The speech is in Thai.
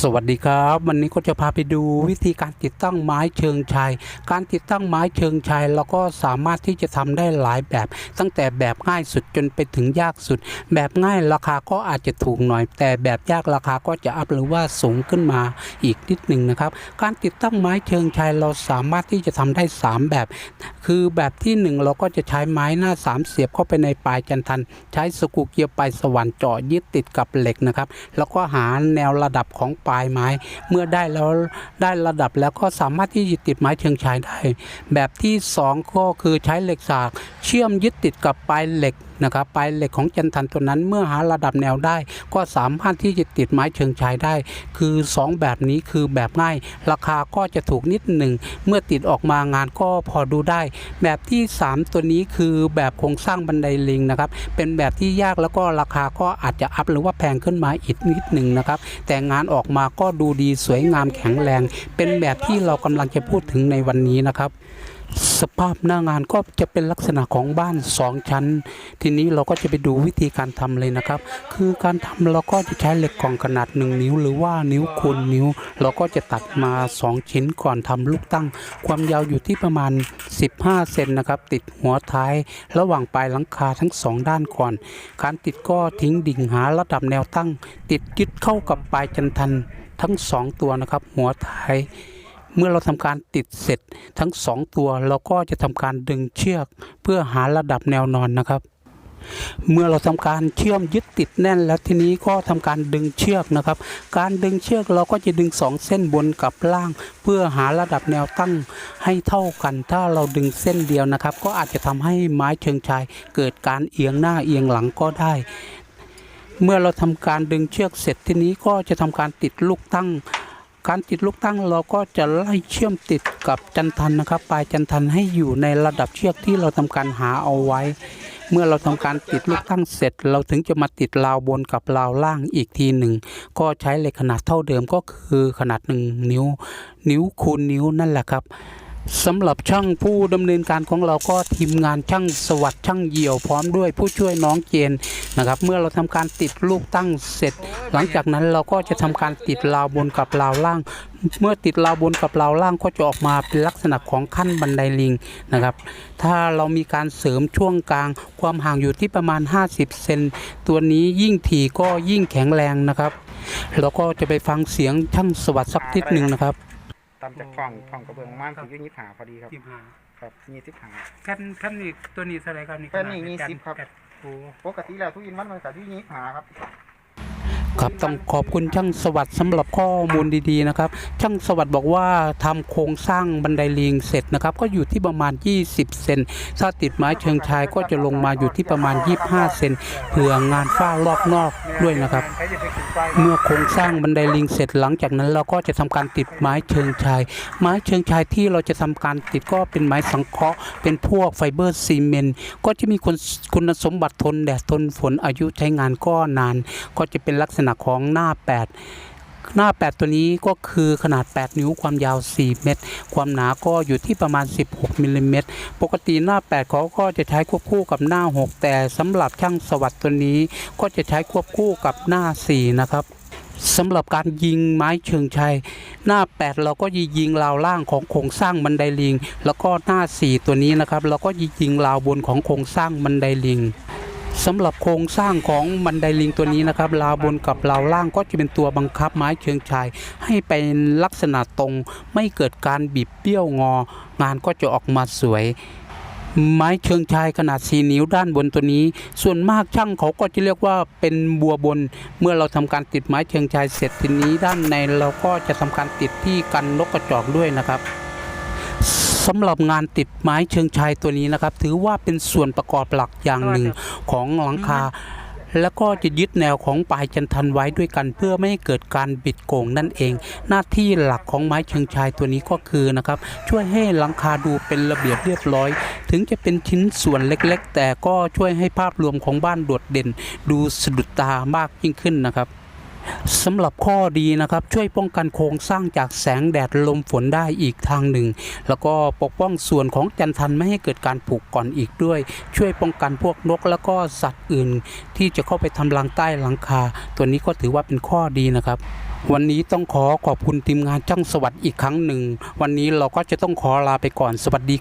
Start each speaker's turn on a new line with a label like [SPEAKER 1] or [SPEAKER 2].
[SPEAKER 1] สวัสดีครับ วันนี้ก็จะพาไปดูวิธีการติดตั้งไม้เชิงชัยการติดตั้งไม้เชิงชัยเราก็สามารถที่จะทำได้หลายแบบ ตั้งแต่แบบง่ายสุดจนไปถึงยากสุด แบบง่ายราคาก็อาจจะถูกหน่อย แต่แบบยากราคาก็จะอัพหรือว่าสูงขึ้นมาอีกนิดหนึ่งนะครับ การติดตั้งไม้เชิงชัยเราสามารถที่จะทำได้ 3 แบบ คือแบบที่ 1 เราก็จะใช้ไม้หน้าสามเสียบเข้าไปในปลายจันทัน ใช้สกูเกียร์ปลายสว่านเจาะยึดติดกับเหล็กนะครับ แล้วก็หาแนวระดับของปลายไม้ เมื่อได้แล้วได้ระดับแล้วก็สามารถที่จะติดไม้เชิงชายได้ แบบที่ 2 ก็คือใช้เหล็กสาก เชื่อมยึดติดกับปลายเหล็ก นะครับปลายเหล็กของจันทันตัวนั้นเมื่อหาระดับแนวได้ ก็สามารถที่จะติดไม้เชิงชายได้ คือ 2 แบบนี้คือแบบง่าย ราคาก็จะถูกนิดหนึ่ง เมื่อติดออกมางานก็พอดูได้ แบบที่ 3 ตัวนี้คือแบบโครงสร้างบันไดลิงนะครับ เป็นแบบที่ยากแล้วก็ราคาก็อาจจะอัพหรือว่าแพงขึ้นมาอีกนิดหนึ่งนะครับ แต่งานออกมาก็ดูดีสวยงามแข็งแรง เป็นแบบที่เรากำลังจะพูดถึงในวันนี้นะครับ สภาพหน้างานก็จะเป็นลักษณะของบ้าน 2 ชั้น ทีนี้เราก็จะไปดูวิธีการทำเลยนะครับ คือการทำเราก็จะใช้เหล็กกล่องขนาด 1 นิ้ว หรือว่านิ้วคูณนิ้ว เราก็จะตัดมา 2 ชิ้นก่อนทำลูกตั้ง ความยาวอยู่ที่ประมาณ 15 เซนนะครับ ติดหัวท้าย ระหว่างปลายหลังคาทั้งสองด้านก่อน การติดก็ทิ้งดิ่งหาระดับแนวตั้ง ติดยึดเข้ากับปลายจันทันทั้งสองตัวนะครับ หัวท้าย เมื่อเราทำการติดเสร็จทั้งสองตัว เราก็จะทำการดึงเชือก เพื่อหาระดับแนวนอนนะครับ เมื่อเราทำการเชื่อมยึดติดแน่น แล้วทีนี้ก็ทำการดึงเชือกนะครับ การดึงเชือกเราก็จะดึงสองเส้นบนกับล่าง เพื่อหาระดับแนวตั้งให้เท่ากัน ถ้าเราดึงเส้นเดียวนะครับ ก็อาจจะทำให้ไม้เชิงชาย เกิดการเอียงหน้าเอียงหลังก็ได้เมื่อเราทำการดึงเชือกเสร็จทีนี้ก็จะทำการติดลูกตั้ง การติดลูกตั้งเราก็จะไล่เชื่อมติดกับจันทันนะครับ ปลายจันทันให้อยู่ในระดับเชือกที่เราทำการหาเอาไว้ เมื่อเราทำการติดลูกตั้งเสร็จ เราถึงจะมาติดราวบนกับราวล่างอีกทีหนึ่งก็ใช้เหล็กขนาดเท่าเดิมก็คือขนาดหนึ่งนิ้ว นิ้วคูณนิ้วนั่นแหละครับ สำหรับช่างผู้ดำเนินการของเราก็ทีมงานช่างสวัสดิ์ช่างเหี่ยวพร้อมด้วยผู้ช่วยน้องเจนนะครับ เมื่อเราทำการติดลูกตั้งเสร็จ หลังจากนั้นเราก็จะทำการติดราวบนกับราวล่าง เมื่อติดราวบนกับราวล่างก็จะออกมาเป็นลักษณะของขั้นบันไดลิงนะครับ ถ้าเรามีการเสริมช่วงกลาง ความห่างอยู่ที่ประมาณ 50 เซนตัวนี้ยิ่งถี่ก็ยิ่งแข็งแรงนะครับเราก็จะไปฟังเสียงช่างสวัสดิ์สักนิดหนึ่งนะครับ
[SPEAKER 2] ตามจากท้องท้องกระเบื้องม่านคืออยี่สิบหาพอดีครับ
[SPEAKER 1] ยี่ห้า
[SPEAKER 2] ครับยี่สิบหา
[SPEAKER 1] ขั้นขั้นนี้ตัวนี้เท่าไหรครับนี่
[SPEAKER 2] แค่นี้มีสิบครับ
[SPEAKER 1] โอ้
[SPEAKER 2] ปกติแล้วทุกยินวันมันกับที่ยี่สิบหาครับ
[SPEAKER 1] ครับต้องขอบคุณช่างสวัสดิ์สำหรับข้อมูลดีๆนะครับ ช่างสวัสดิ์บอกว่าทำโครงสร้างบันไดลิงเสร็จนะครับ ก็อยู่ที่ประมาณ 20 เซนถ้าติดไม้เชิงชายก็จะลงมาอยู่ที่ประมาณ 25 เซนเผื่องานฝ้ารอบนอกด้วยนะครับ เมื่อโครงสร้างบันไดลิงเสร็จหลังจากนั้นเราก็จะทำการติดไม้เชิงชาย ไม้เชิงชายที่เราจะทำการติดก็เป็นไม้สังเคราะห์เป็นพวกไฟเบอร์ซีเมนต์ก็จะมีคุณคุณสมบัติทนแดดทนฝนอายุใช้งานก็นาน ก็จะเป็นลักษณะของหน้า 8 หน้า 8 ตัวนี้ก็คือขนาด 8 นิ้วความยาว 4 เมตร ความหนาก็อยู่ที่ประมาณ 16มิลลิเมตรปกติหน้า 8 เขาก็จะใช้ควบคู่กับหน้า 6 แต่สำหรับช่างสวัสดิ์ตัวนี้ก็จะใช้ควบคู่กับหน้า 4 นะครับสำหรับการยิงไม้เชิงชัย หน้า 8 เราก็ยิงราวล่างของโครงสร้างบันไดลิง แล้วก็หน้า 4 ตัวนี้นะครับ เราก็ยิงราวบนของโครงสร้างบันไดลิง สำหรับโครงสร้างของบันไดลิงตัวนี้นะครับราวบนกับราวล่างก็จะเป็นตัวบังคับไม้เชิงชาย ให้เป็นลักษณะตรง ไม่เกิดการบิดเบี้ยวงอ งานก็จะออกมาสวย ไม้เชิงชายขนาด 4 นิ้วด้านบนตัวนี้ ส่วนมากช่างเขาก็จะเรียกว่าเป็นบัวบน เมื่อเราทำการติดไม้เชิงชายเสร็จทีนี้ด้านในเราก็จะทำการติดที่กันนกกระจอกด้วยนะครับ สำหรับงานติดไม้เชิงชายตัวนี้นะครับ ถือว่าเป็นส่วนประกอบหลักอย่างหนึ่งของหลังคา แล้วก็จะยึดแนวของปลายจันทันไว้ด้วยกัน เพื่อไม่ให้เกิดการบิดโก่งนั่นเอง หน้าที่หลักของไม้เชิงชายตัวนี้ก็คือนะครับ ช่วยให้หลังคาดูเป็นระเบียบเรียบร้อย ถึงจะเป็นชิ้นส่วนเล็กๆ แต่ก็ช่วยให้ภาพรวมของบ้านโดดเด่น ดูสะดุดตามากยิ่งขึ้นนะครับ สำหรับข้อดีนะครับช่วยป้องกันโครงสร้างจากแสงแดดลมฝนได้อีกทางหนึ่ง แล้วก็ปกป้องส่วนของจันทันไม่ให้เกิดการผุก่อนอีกด้วย ช่วยป้องกันพวกนกแล้วก็สัตว์อื่น ที่จะเข้าไปทำรังใต้หลังคา ตัวนี้ก็ถือว่าเป็นข้อดีนะครับวันนี้ต้องขอขอบคุณทีมงานจ้างสวัสดิ์อีกครั้งหนึ่ง วันนี้เราก็จะต้องขอลาไปก่อนสวัสดีครับ